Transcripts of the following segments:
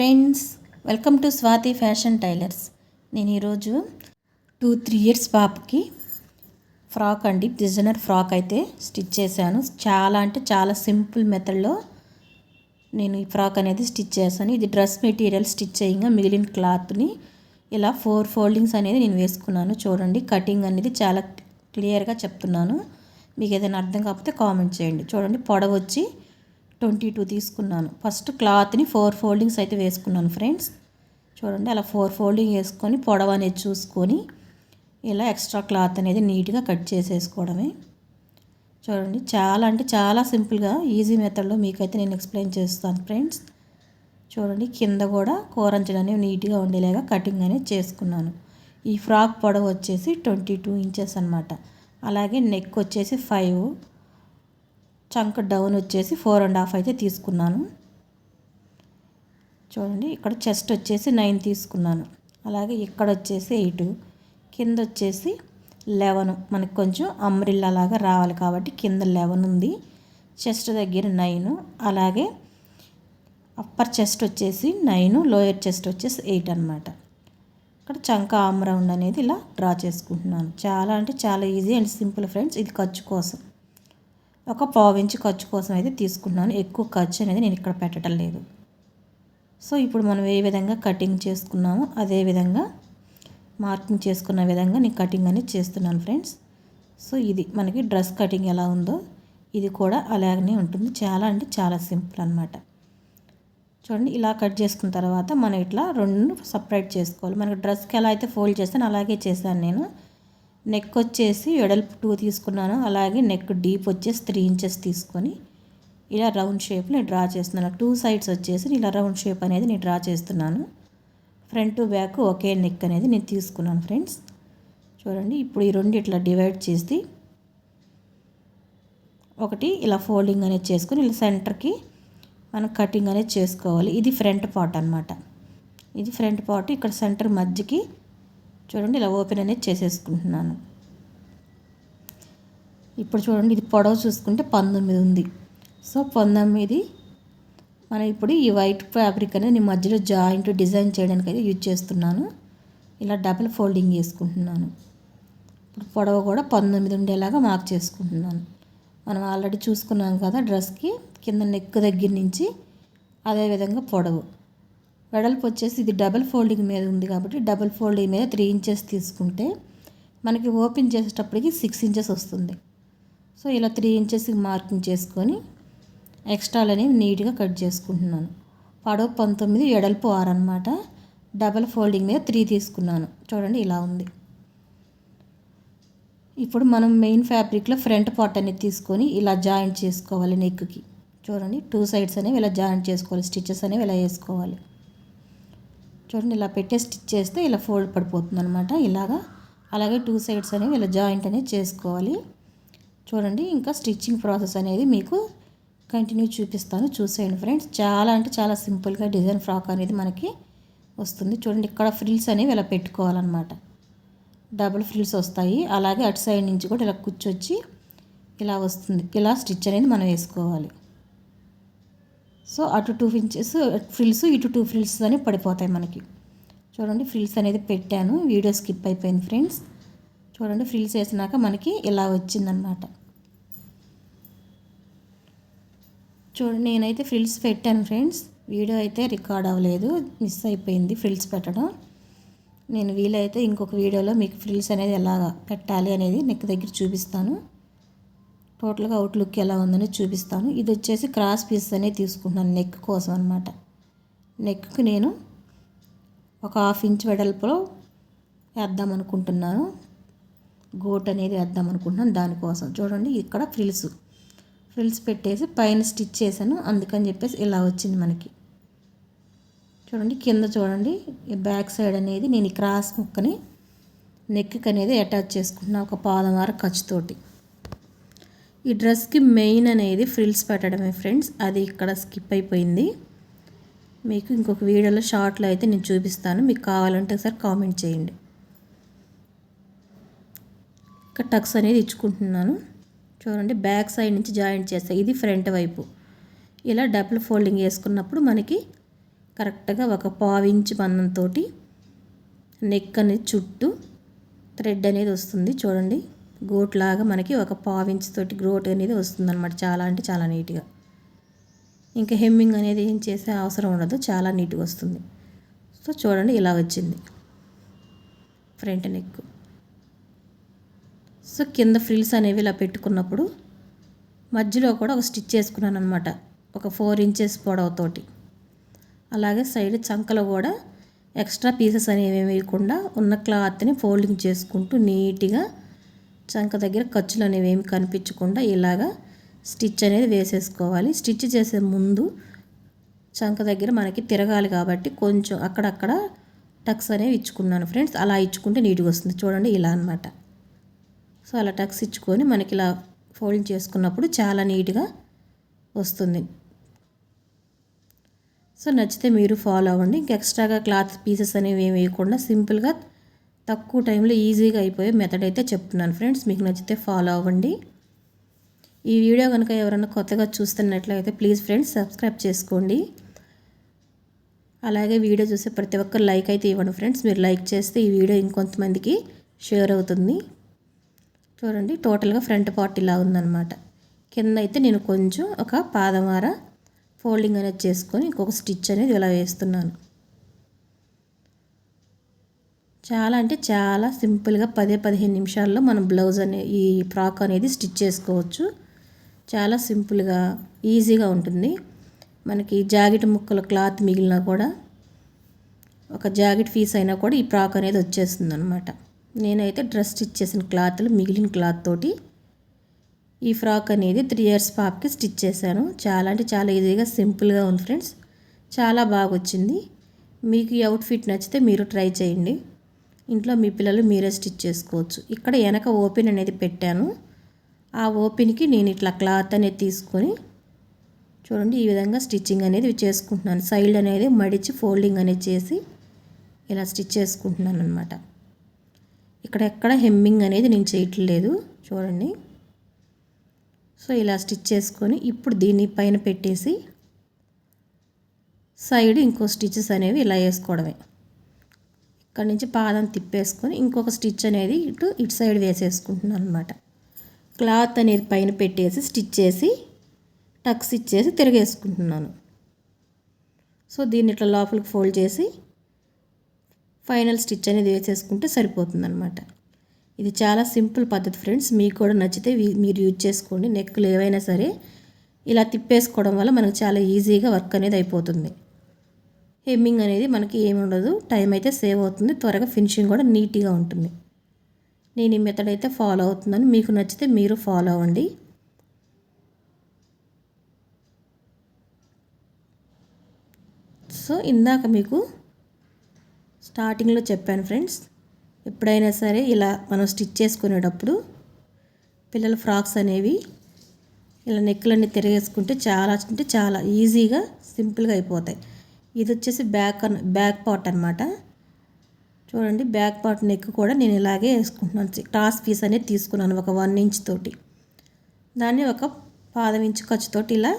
Friends welcome to Swathi fashion tailors. నేను ఈరోజు two three years పాపకి ఫ్రాక్ అండి. డిజైనర్ ఫ్రాక్ అయితే స్టిచ్ చేశాను. చాలా అంటే చాలా సింపుల్ మెథడ్లో నేను ఈ ఫ్రాక్ అనేది స్టిచ్ చేశాను. ఇది డ్రెస్ మెటీరియల్ స్టిచ్ చేయంగా మిగిలిన క్లాత్ని ఇలా ఫోర్ ఫోల్డింగ్స్ అనేది నేను వేసుకున్నాను. చూడండి కటింగ్ అనేది చాలా క్లియర్గా చెప్తున్నాను. మీకు ఏదైనా అర్థం కాకపోతే కామెంట్ చేయండి. చూడండి పొడవొచ్చి వచ్చి ట్వంటీ టూ తీసుకున్నాను. ఫస్ట్ క్లాత్ని ఫోర్ ఫోల్డింగ్స్ అయితే వేసుకున్నాను ఫ్రెండ్స్. చూడండి అలా ఫోర్ ఫోల్డింగ్ వేసుకొని పొడవ అనేది చూసుకొని ఇలా ఎక్స్ట్రా క్లాత్ అనేది నీట్గా కట్ చేసేసుకోవడమే. చూడండి చాలా అంటే చాలా సింపుల్గా ఈజీ మెథడ్లో మీకైతే నేను ఎక్స్ప్లెయిన్ చేస్తాను ఫ్రెండ్స్. చూడండి కింద కూడా కూరంచడం అనేవి నీట్గా ఉండేలాగా కటింగ్ అనేది చేసుకున్నాను. ఈ ఫ్రాక్ పొడవు వచ్చేసి ట్వంటీ టూ ఇంచెస్ అనమాట అలాగే నెక్ వచ్చేసి ఫైవ్. చంక డౌన్ వచ్చేసి ఫోర్ అండ్ హాఫ్ అయితే తీసుకున్నాను. చూడండి ఇక్కడ చెస్ట్ వచ్చేసి నైన్ తీసుకున్నాను. అలాగే ఇక్కడ వచ్చేసి ఎయిట్ కింద వచ్చేసి లెవెన్ మనకు కొంచెం అమ్రిల్లా లాగా రావాలి కాబట్టి కింద లెవెన్ ఉంది. చెస్ట్ దగ్గర నైన్ అలాగే అప్పర్ చెస్ట్ వచ్చేసి నైన్ లోయర్ చెస్ట్ వచ్చేసి ఎయిట్ అనమాట ఇక్కడ చంక ఆమ్ రౌండ్ అనేది ఇలా డ్రా చేసుకుంటున్నాను. చాలా అంటే చాలా ఈజీ అండ్ సింపుల్ ఫ్రెండ్స్ ఇది ఖర్చు కోసం. ఒక పావు ఇంచు ఖర్చు కోసం అయితే తీసుకున్నాను. ఎక్కువ ఖర్చు అనేది నేను ఇక్కడ పెట్టడం లేదు. సో ఇప్పుడు మనం ఏ విధంగా కటింగ్ చేసుకున్నామో అదే విధంగా మార్కింగ్ చేసుకున్న విధంగా నేను కటింగ్ అనేది చేస్తున్నాను ఫ్రెండ్స్. సో ఇది మనకి డ్రెస్ కటింగ్ ఎలా ఉందో ఇది కూడా అలాగనే ఉంటుంది. చాలా అంటే చాలా సింపుల్ అనమాట చూడండి ఇలా కట్ చేసుకున్న తర్వాత మనం ఇట్లా రెండు సపరేట్ చేసుకోవాలి. మనకి డ్రెస్కి ఎలా అయితే ఫోల్డ్ చేస్తాను అలాగే చేశాను నేను. నెక్ వచ్చేసి వెడల్పు టూ తీసుకున్నాను. అలాగే నెక్ డీప్ వచ్చేసి త్రీ ఇంచెస్ తీసుకొని ఇలా రౌండ్ షేప్ని డ్రా చేస్తున్నాను. టూ సైడ్స్ వచ్చేసి ఇలా రౌండ్ షేప్ అనేది నేను డ్రా చేస్తున్నాను. ఫ్రంట్ బ్యాక్ ఒకే నెక్ అనేది నేను తీసుకున్నాను ఫ్రెండ్స్ చూడండి ఇప్పుడు ఈ రెండు ఇట్లా డివైడ్ చేసి ఒకటి ఇలా ఫోల్డింగ్ అనేది చేసుకొని ఇలా సెంటర్కి మనం కటింగ్ అనేది చేసుకోవాలి. ఇది ఫ్రంట్ పార్ట్ అనమాట ఇది ఫ్రంట్ పార్ట్ ఇక్కడ సెంటర్ మధ్యకి చూడండి ఇలా ఓపెన్ అనేది చేసేసుకుంటున్నాను. ఇప్పుడు చూడండి ఇది పొడవు చూసుకుంటే పంతొమ్మిది ఉంది. సో పంతొమ్మిది మనం ఇప్పుడు ఈ వైట్ ఫ్యాబ్రిక్ అనేది నేను మధ్యలో జాయింట్ డిజైన్ చేయడానికి అయితే యూజ్ చేస్తున్నాను. ఇలా డబుల్ ఫోల్డింగ్ చేసుకుంటున్నాను. ఇప్పుడు పొడవు కూడా పంతొమ్మిది ఉండేలాగా మార్క్ చేసుకుంటున్నాను. మనం ఆల్రెడీ చూసుకున్నాం కదా డ్రెస్కి కింద నెక్ దగ్గర నుంచి అదేవిధంగా పొడవు. వెడల్పు వచ్చేసి ఇది డబల్ ఫోల్డింగ్ మీద ఉంది కాబట్టి డబల్ ఫోల్డింగ్ మీద త్రీ ఇంచెస్ తీసుకుంటే మనకి ఓపెన్ చేసేటప్పటికి సిక్స్ ఇంచెస్ వస్తుంది. సో ఇలా త్రీ ఇంచెస్ మార్కింగ్ చేసుకొని ఎక్స్ట్రాలు అనేవి నీట్గా కట్ చేసుకుంటున్నాను. పడవ పంతొమ్మిది ఎడల్పు ఆరు అనమాట డబల్ ఫోల్డింగ్ మీద త్రీ తీసుకున్నాను. చూడండి ఇలా ఉంది. ఇప్పుడు మనం మెయిన్ ఫ్యాబ్రిక్లో ఫ్రంట్ పార్ట్ అనేది తీసుకొని ఇలా జాయింట్ చేసుకోవాలి నెక్కి. చూడండి టూ సైడ్స్ అనేవి ఇలా జాయింట్ చేసుకోవాలి స్టిచెస్ అనేవి ఇలా వేసుకోవాలి. చూడండి ఇలా పెట్టే స్టిచ్ చేస్తే ఇలా ఫోల్డ్ పడిపోతుంది అనమాట ఇలాగా అలాగే టూ సైడ్స్ అనేవి ఇలా జాయింట్ అనేది చేసుకోవాలి. చూడండి ఇంకా స్టిచ్చింగ్ ప్రాసెస్ అనేది మీకు కంటిన్యూ చూపిస్తాను చూసేయండి ఫ్రెండ్స్. చాలా అంటే చాలా సింపుల్గా డిజైన్ ఫ్రాక్ అనేది మనకి వస్తుంది. చూడండి ఇక్కడ ఫ్రిల్స్ అనేవి ఇలా పెట్టుకోవాలన్నమాట. డబుల్ ఫ్రిల్స్ వస్తాయి. అలాగే అటు సైడ్ నుంచి కూడా ఇలా కూర్చొచ్చి ఇలా వస్తుంది. ఇలా స్టిచ్ అనేది మనం వేసుకోవాలి. సో అటు టూ ఇంచెస్ ఫ్రిల్స్ ఇటు టూ ఫ్రిల్స్ అని పడిపోతాయి మనకి. చూడండి ఫ్రిల్స్ అనేది పెట్టాను. వీడియో స్కిప్ అయిపోయింది ఫ్రెండ్స్ చూడండి ఫ్రిల్స్ వేసినాక మనకి ఇలా వచ్చిందనమాట చూడండి నేనైతే ఫ్రిల్స్ పెట్టాను ఫ్రెండ్స్ వీడియో అయితే రికార్డ్ అవ్వలేదు. మిస్ అయిపోయింది ఫ్రిల్స్ పెట్టడం. నేను వీలైతే ఇంకొక వీడియోలో మీకు ఫ్రిల్స్ అనేది ఎలా పెట్టాలి అనేది నెక్ దగ్గర చూపిస్తాను. టోటల్గా అవుట్లుక్ ఎలా ఉందని చూపిస్తాను. ఇది వచ్చేసి క్రాస్ పీస్ అనేది తీసుకుంటున్నాను నెక్ కోసం అనమాట నెక్కి నేను ఒక హాఫ్ ఇంచ్ వెడల్పులో వేద్దాం అనుకుంటున్నాను. గోట్ అనేది వేద్దాం అనుకుంటున్నాను దానికోసం చూడండి ఇక్కడ ఫ్రిల్స్ ఫ్రిల్స్ పెట్టేసి పైన స్టిచ్ చేశాను. అందుకని చెప్పేసి ఇలా వచ్చింది మనకి. చూడండి కింద చూడండి బ్యాక్ సైడ్ అనేది నేను ఈ క్రాస్ ముక్కని నెక్కి అనేది అటాచ్ చేసుకుంటున్నాను ఒక పాదం వార ఖర్చుతోటి ఈ డ్రెస్కి మెయిన్ అనేది ఫ్రిల్స్ పెట్టడమే ఫ్రెండ్స్. అది ఇక్కడ స్కిప్ అయిపోయింది. మీకు ఇంకొక వీడియోలో షార్ట్లో అయితే నేను చూపిస్తాను. మీకు కావాలంటే ఒకసారి కామెంట్ చేయండి. ఇక్కడ టక్స్ అనేది ఇచ్చుకుంటున్నాను. చూడండి బ్యాక్ సైడ్ నుంచి జాయింట్ చేస్తాయి ఇది ఫ్రంట్ వైపు. ఇలా డబుల్ ఫోల్డింగ్ వేసుకున్నప్పుడు మనకి కరెక్ట్గా ఒక పావించి మందంతో నెక్ అనేది చుట్టూ థ్రెడ్ అనేది వస్తుంది. చూడండి. గోట్ లాగా మనకి ఒక పావించి తోటి గ్రోట్ అనేది వస్తుందన్నమాట చాలా అంటే చాలా నీట్గా. ఇంకా హెమ్మింగ్ అనేది ఏం చేసే అవసరం ఉండదు చాలా నీట్గా వస్తుంది. సో చూడండి ఇలా వచ్చింది. Front neck. సో కింద ఫ్రిల్స్ అనేవి ఇలా పెట్టుకున్నప్పుడు మధ్యలో కూడా ఒక స్టిచ్ చేసుకున్నాను అనమాట ఒక ఫోర్ ఇంచెస్ పొడవుతోటి అలాగే సైడ్ చంకలో కూడా ఎక్స్ట్రా పీసెస్ అనేవి వేయకుండా ఉన్న క్లాత్ని ఫోల్డింగ్ చేసుకుంటూ నీట్గా చంక దగ్గర ఖర్చులు అనేవి ఏమి కనిపించకుండా ఇలాగా స్టిచ్ అనేది వేసేసుకోవాలి. స్టిచ్ చేసే ముందు చంక దగ్గర మనకి తిరగాలి కాబట్టి కొంచెం అక్కడక్కడ టక్స్ అనేవి ఇచ్చుకున్నాను ఫ్రెండ్స్. అలా ఇచ్చుకుంటే నీట్గా వస్తుంది. చూడండి ఇలా అనమాట సో అలా టక్స్ ఇచ్చుకొని మనకి ఇలా ఫోల్డ్ చేసుకున్నప్పుడు చాలా నీట్గా వస్తుంది. సో నచ్చితే మీరు ఫాలో అవ్వండి. ఇంకా ఎక్స్ట్రాగా క్లాత్ పీసెస్ అనేవి ఏమి వేయకుండా సింపుల్గా తక్కువ టైంలో ఈజీగా అయిపోయే మెథడ్ అయితే చెప్తున్నాను ఫ్రెండ్స్ మీకు నచ్చితే ఫాలో అవ్వండి. ఈ వీడియో కనుక ఎవరైనా కొత్తగా చూస్తున్నట్లయితే ప్లీజ్ ఫ్రెండ్స్ సబ్స్క్రైబ్ చేసుకోండి. అలాగే వీడియో చూసే ప్రతి ఒక్కరు లైక్ అయితే ఇవ్వండి ఫ్రెండ్స్ మీరు లైక్ చేస్తే ఈ వీడియో ఇంకొంతమందికి షేర్ అవుతుంది. చూడండి టోటల్గా ఫ్రంట్ పార్ట్ ఇలా ఉందన్నమాట. కింద అయితే నేను కొంచెం ఒక పాదమార ఫోల్డింగ్ అనేది చేసుకొని ఇంకొక స్టిచ్ అనేది ఇలా వేస్తున్నాను. చాలా అంటే చాలా సింపుల్గా పదే పదిహేను నిమిషాల్లో మనం బ్లౌజ్ అనే ఈ ఫ్రాక్ అనేది స్టిచ్ చేసుకోవచ్చు. చాలా సింపుల్గా ఈజీగా ఉంటుంది. మనకి జాకెట్ ముక్కల క్లాత్ మిగిలినా కూడా ఒక జాకెట్ పీస్ అయినా కూడా ఈ ఫ్రాక్ అనేది వచ్చేస్తుంది అనమాట నేనైతే డ్రెస్ స్టిచ్ చేసిన క్లాత్లు మిగిలిన క్లాత్ తోటి ఈ ఫ్రాక్ అనేది త్రీ ఇయర్స్ పాపకి స్టిచ్ చేశాను. చాలా అంటే చాలా ఈజీగా సింపుల్గా ఉంది ఫ్రెండ్స్. చాలా బాగా వచ్చింది మీకు ఈ అవుట్ఫిట్ నచ్చితే మీరు ట్రై చేయండి. ఇంట్లో మీ పిల్లలు మీరే స్టిచ్ చేసుకోవచ్చు. ఇక్కడ వెనక ఓపెన్ అనేది పెట్టాను. ఆ ఓపెన్కి నేను ఇట్లా క్లాత్ అనేది తీసుకొని చూడండి ఈ విధంగా స్టిచ్చింగ్ అనేది చేసుకుంటున్నాను. సైడ్ అనేది మడిచి ఫోల్డింగ్ అనేది చేసి ఇలా స్టిచ్ చేసుకుంటున్నాను అనమాట ఇక్కడ ఎక్కడ హెమ్మింగ్ అనేది నేను చేయట్లేదు చూడండి. సో ఇలా స్టిచ్ చేసుకొని ఇప్పుడు దీన్ని పైన పెట్టేసి సైడ్ ఇంకో స్టిచెస్ అనేవి ఇలా వేసుకోవడమే. ఇక్కడ నుంచి పాదం తిప్పేసుకొని ఇంకొక స్టిచ్ అనేది ఇటు ఇటు సైడ్ వేసేసుకుంటున్నాను అనమాట క్లాత్ అనేది పైన పెట్టేసి స్టిచ్ చేసి టక్స్ ఇచ్చేసి తిరిగేసుకుంటున్నాను. సో దీన్ని ఇట్లా లోపలికి ఫోల్డ్ చేసి ఫైనల్ స్టిచ్ అనేది వేసేసుకుంటే సరిపోతుందనమాట ఇది చాలా సింపుల్ పద్ధతి ఫ్రెండ్స్. మీకు కూడా నచ్చితే మీరు యూజ్ చేసుకోండి. నెక్కులు ఏవైనా సరే ఇలా తిప్పేసుకోవడం వల్ల మనకు చాలా ఈజీగా వర్క్ అనేది అయిపోతుంది. హెమ్మింగ్ అనేది మనకి ఏమి ఉండదు. టైం అయితే సేవ్ అవుతుంది. త్వరగా ఫినిషింగ్ కూడా నీట్గా ఉంటుంది. నేను ఈ మెథడ్ అయితే ఫాలో అవుతున్నాను. మీకు నచ్చితే మీరు ఫాలో అవ్వండి. సో ఇందాక మీకు స్టార్టింగ్లో చెప్పాను ఫ్రెండ్స్ ఎప్పుడైనా సరే ఇలా మనం స్టిచ్ చేసుకునేటప్పుడు పిల్లల ఫ్రాక్స్ అనేవి ఇలా నెక్కులన్నీ తిరిగేసుకుంటే చాలా అంటే చాలా ఈజీగా సింపుల్గా అయిపోతాయి. ఇది వచ్చేసి బ్యాక్ బ్యాక్ పార్ట్ అనమాట చూడండి బ్యాక్ పార్ట్ నెక్ కూడా నేను ఇలాగే వేసుకుంటున్నాను. టాస్ పీస్ అనేది తీసుకున్నాను ఒక వన్ ఇంచ్ తోటి. దాన్ని ఒక పాదం ఇంచు ఖర్చుతోటి ఇలా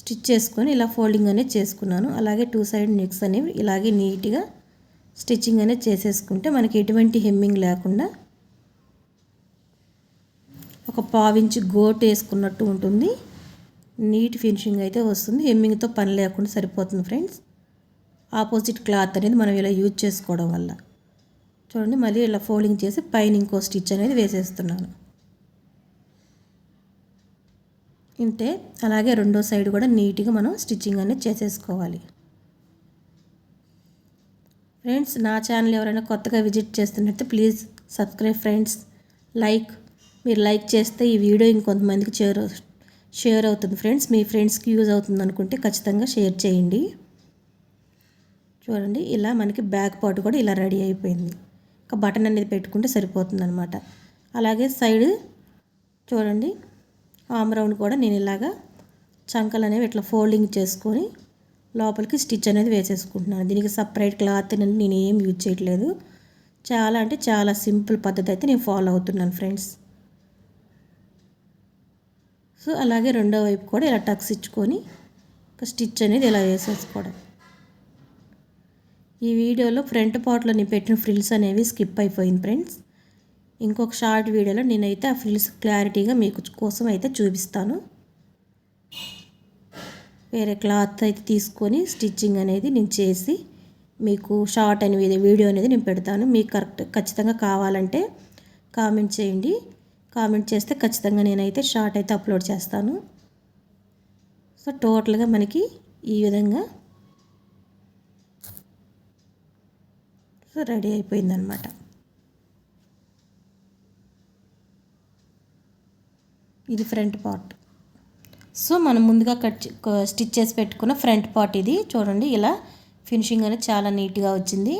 స్టిచ్ చేసుకొని ఇలా ఫోల్డింగ్ అనేది చేసుకున్నాను. అలాగే టూ సైడ్ నెక్స్ అనేవి ఇలాగే నీట్గా స్టిచ్చింగ్ అనేది చేసేసుకుంటే మనకి ఎటువంటి హెమ్మింగ్ లేకుండా ఒక పావించి గోట్ వేసుకున్నట్టు ఉంటుంది. నీట్ ఫినిషింగ్ అయితే వస్తుంది. హెమ్మింగ్తో పని లేకుండా సరిపోతుంది ఫ్రెండ్స్. ఆపోజిట్ క్లాత్ అనేది మనం ఇలా యూజ్ చేసుకోవడం వల్ల. చూడండి మళ్ళీ ఇలా ఫోల్డింగ్ చేసి పైన ఇంకో స్టిచ్ అనేది వేసేస్తున్నాను. ఇంతే. అలాగే రెండో సైడ్ కూడా నీట్గా మనం స్టిచ్చింగ్ అనేది చేసేసుకోవాలి. ఫ్రెండ్స్ నా ఛానల్ ఎవరైనా కొత్తగా విజిట్ చేస్తున్నట్టు ప్లీజ్ సబ్స్క్రైబ్ ఫ్రెండ్స్. లైక్ మీరు లైక్ చేస్తే ఈ వీడియో ఇంకొంతమందికి చేరు షేర్ అవుతుంది ఫ్రెండ్స్ మీ ఫ్రెండ్స్కి యూజ్ అవుతుంది అనుకుంటే ఖచ్చితంగా షేర్ చేయండి. చూడండి ఇలా మనకి బ్యాక్ పార్ట్ కూడా ఇలా రెడీ అయిపోయింది. ఒక బటన్ అనేది పెట్టుకుంటే సరిపోతుంది అనమాట అలాగే సైడ్ చూడండి ఆమ్ రౌండ్ కూడా నేను ఇలాగా చంకలు అనేవి ఇట్లా ఫోల్డింగ్ చేసుకొని లోపలికి స్టిచ్ అనేది వేసేసుకుంటున్నాను. దీనికి సపరేట్ క్లాత్ నేను ఏం యూజ్ చేయట్లేదు. చాలా అంటే చాలా సింపుల్ పద్ధతి అయితే నేను ఫాలో అవుతున్నాను ఫ్రెండ్స్ సో అలాగే రెండో వైపు కూడా ఇలా టక్స్ ఇచ్చుకొని ఒక స్టిచ్ అనేది ఇలా వేసేసుకోవడం. ఈ వీడియోలో ఫ్రంట్ పార్ట్లో నేను పెట్టిన ఫ్రిల్స్ అనేవి స్కిప్ అయిపోయింది ఫ్రెండ్స్. ఇంకొక షార్ట్ వీడియోలో నేనైతే ఆ ఫ్రిల్స్ క్లారిటీగా మీకు కోసం అయితే చూపిస్తాను. వేరే క్లాత్ అయితే తీసుకొని స్టిచ్చింగ్ అనేది నేను చేసి మీకు షార్ట్ అనేది వీడియో అనేది నేను పెడతాను. మీకు కరెక్ట్ ఖచ్చితంగా కావాలంటే కామెంట్ చేయండి. కామెంట్ చేస్తే ఖచ్చితంగా నేనైతే షార్ట్ అయితే అప్లోడ్ చేస్తాను. సో టోటల్గా మనకి ఈ విధంగా సో రెడీ అయిపోయిందనమాట ఇది ఫ్రంట్ పార్ట్. సో మనం ముందుగా కట్ స్టిచ్ చేసి పెట్టుకున్న ఫ్రంట్ పార్ట్ ఇది. చూడండి ఇలా ఫినిషింగ్ అనేది చాలా నీట్గా వచ్చింది.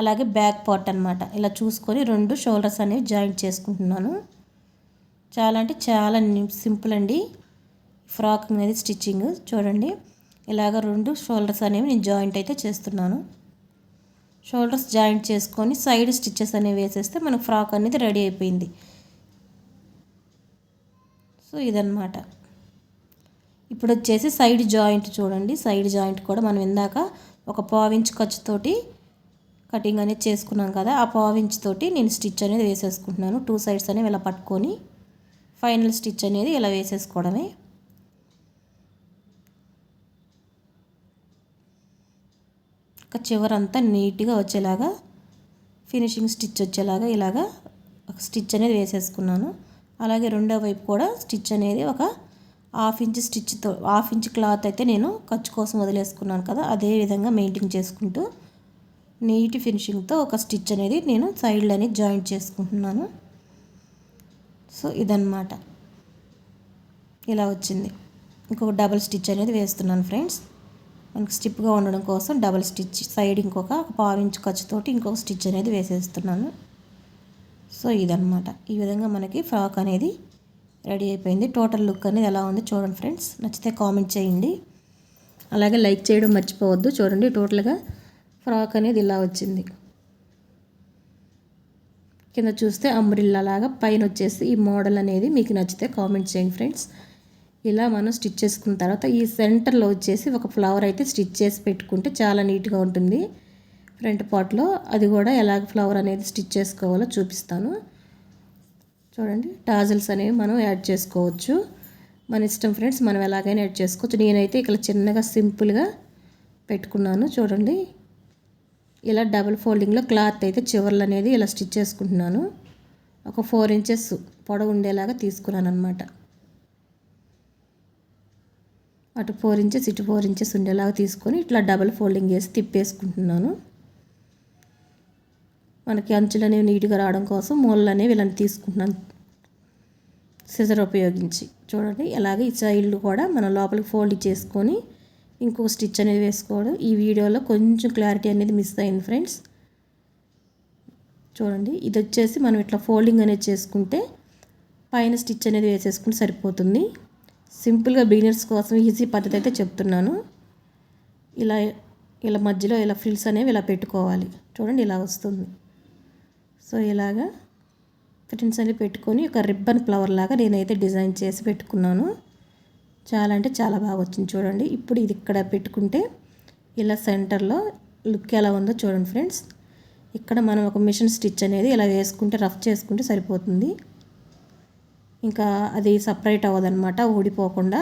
అలాగే బ్యాక్ పార్ట్ అనమాట ఇలా చూసుకొని రెండు షోల్డర్స్ అనేవి జాయింట్ చేసుకుంటున్నాను. చాలా అంటే చాలా సింపుల్ అండి. ఫ్రాక్ అనేది స్టిచ్చింగ్ చూడండి. ఇలాగ రెండు షోల్డర్స్ అనేవి నేను జాయింట్ అయితే చేస్తున్నాను. షోల్డర్స్ జాయింట్ చేసుకొని సైడ్ స్టిచ్చెస్ అనేవి వేసేస్తే మనకు ఫ్రాక్ అనేది రెడీ అయిపోయింది. సో ఇదన్నమాట. ఇప్పుడు వచ్చేసి సైడ్ జాయింట్ చూడండి. సైడ్ జాయింట్ కూడా మనం ఇందాక ఒక పావించ్ ఖర్చుతోటి కటింగ్ అనేది చేసుకున్నాం కదా. ఆ పావించ్ తోటి నేను స్టిచ్ అనేది వేసేసుకుంటున్నాను. టూ సైడ్స్ అనేవి ఇలా పట్టుకొని. ఫైనల్ స్టిచ్ అనేది ఇలా వేసేసుకోవడమే. ఒక చివరంతా నీట్గా వచ్చేలాగా ఫినిషింగ్ స్టిచ్ వచ్చేలాగా ఇలాగా ఒక స్టిచ్ అనేది వేసేసుకున్నాను. అలాగే రెండో వైపు కూడా స్టిచ్ అనేది ఒక హాఫ్ ఇంచ్ స్టిచ్తో హాఫ్ ఇంచ్ క్లాత్ అయితే నేను ఖర్చు కోసం వదిలేసుకున్నాను కదా అదే విధంగా మెయింటైన్ చేసుకుంటూ నీట్ ఫినిషింగ్తో ఒక స్టిచ్ అనేది నేను సైడ్లో అనేది జాయింట్ చేసుకుంటున్నాను. సో ఇదన్నమాట. ఇలా వచ్చింది. ఇంకొక డబల్ స్టిచ్ అనేది వేస్తున్నాను ఫ్రెండ్స్. మనకి స్టిప్గా ఉండడం కోసం డబల్ స్టిచ్ సైడ్ ఇంకొక పావించు ఖర్చుతోటి ఇంకొక స్టిచ్ అనేది వేసేస్తున్నాను. సో ఇదనమాట ఈ విధంగా మనకి ఫ్రాక్ అనేది రెడీ అయిపోయింది. టోటల్ లుక్ అనేది ఎలా ఉంది చూడండి ఫ్రెండ్స్. నచ్చితే కామెంట్ చేయండి. అలాగే లైక్ చేయడం మర్చిపోవద్దు. చూడండి టోటల్గా ఫ్రాక్ అనేది ఇలా వచ్చింది. కింద చూస్తే అంబ్రిల్లా లాగా పైన వచ్చేసి ఈ మోడల్ అనేది మీకు నచ్చితే కామెంట్ చేయండి ఫ్రెండ్స్ ఇలా మనం స్టిచ్ చేసుకున్న తర్వాత ఈ సెంటర్లో వచ్చేసి ఒక ఫ్లవర్ అయితే స్టిచ్ చేసి పెట్టుకుంటే చాలా నీట్గా ఉంటుంది. ఫ్రంట్ పార్ట్లో అది కూడా ఎలాగ ఫ్లవర్ అనేది స్టిచ్ చేసుకోవాలో చూపిస్తాను. చూడండి టాజల్స్ అనేవి మనం యాడ్ చేసుకోవచ్చు. మన ఇష్టం ఫ్రెండ్స్ మనం ఎలాగైనా యాడ్ చేసుకోవచ్చు. నేనైతే ఇక్కడ చిన్నగా సింపుల్గా పెట్టుకున్నాను. చూడండి ఇలా డబుల్ ఫోల్డింగ్లో క్లాత్ అయితే చివర్లు అనేది ఇలా స్టిచ్ చేసుకుంటున్నాను. ఒక ఫోర్ ఇంచెస్ పొడవు ఉండేలాగా తీసుకున్నాను అనమాట అటు ఫోర్ ఇంచెస్ ఇటు ఫోర్ ఇంచెస్ ఉండేలాగా తీసుకొని ఇట్లా డబుల్ ఫోల్డింగ్ చేసి తిప్పేసుకుంటున్నాను. మనకి అంచులు అనేవి నీట్గా రావడం కోసం మూలలు అనేవి ఇలా తీసుకుంటున్నాను. సిజర్ ఉపయోగించి చూడండి. అలాగే ఈ సైడ్లు కూడా మనం లోపలికి ఫోల్డ్ చేసుకొని ఇంకో స్టిచ్ అనేది వేసుకోవడం. ఈ వీడియోలో కొంచెం క్లారిటీ అనేది మిస్ అయింది ఫ్రెండ్స్ చూడండి ఇది వచ్చేసి మనం ఇట్లా ఫోల్డింగ్ అనేది చేసుకుంటే పైన స్టిచ్ అనేది వేసేసుకుంటే సరిపోతుంది. సింపుల్గా బిగినర్స్ కోసం ఈజీ పద్ధతి అయితే చెప్తున్నాను. ఇలా ఇలా మధ్యలో ఇలా ఫ్రిల్స్ అనేవి ఇలా పెట్టుకోవాలి. చూడండి ఇలా వస్తుంది. సో ఇలాగా ఫ్రిల్స్ అనేవి పెట్టుకొని ఒక రిబ్బన్ ఫ్లవర్ లాగా నేనైతే డిజైన్ చేసి పెట్టుకున్నాను. చాలా అంటే చాలా బాగా వచ్చింది చూడండి. ఇప్పుడు ఇది ఇక్కడ పెట్టుకుంటే ఇలా సెంటర్లో లుక్ ఎలా ఉందో చూడండి ఫ్రెండ్స్. ఇక్కడ మనం ఒక మిషన్ స్టిచ్ అనేది ఇలా వేసుకుంటే రఫ్ చేసుకుంటే సరిపోతుంది. ఇంకా అది సపరేట్ అవ్వదనమాట ఊడిపోకుండా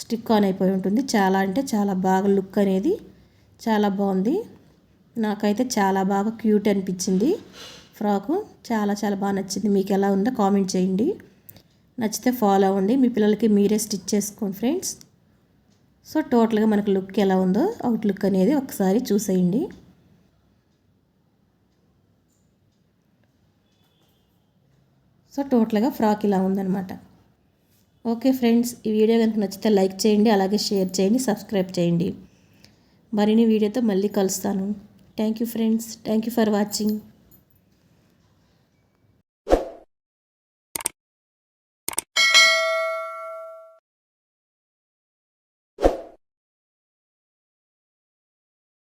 స్టిక్ ఆన్ అయిపోయి ఉంటుంది. చాలా అంటే చాలా బాగా లుక్ అనేది చాలా బాగుంది. నాకైతే చాలా బాగా క్యూట్ అనిపించింది ఫ్రాకు. చాలా చాలా బాగా నచ్చింది. మీకు ఎలా ఉందో కామెంట్ చేయండి. నచ్చితే ఫాలో అవ్వండి. మీ పిల్లలకి మీరే స్టిచ్ చేసుకోండి ఫ్రెండ్స్ సో టోటల్గా మనకు లుక్ ఎలా ఉందో అవుట్ లుక్ అనేది ఒకసారి చూసేయండి. సో టోటల్గా ఫ్రాక్ ఇలా ఉందనమాట ఓకే ఫ్రెండ్స్ ఈ వీడియో కనుక నచ్చితే లైక్ చేయండి అలాగే షేర్ చేయండి సబ్స్క్రైబ్ చేయండి. మరిన్ని వీడియోతో మళ్ళీ కలుస్తాను. Thank you friends thank you for watching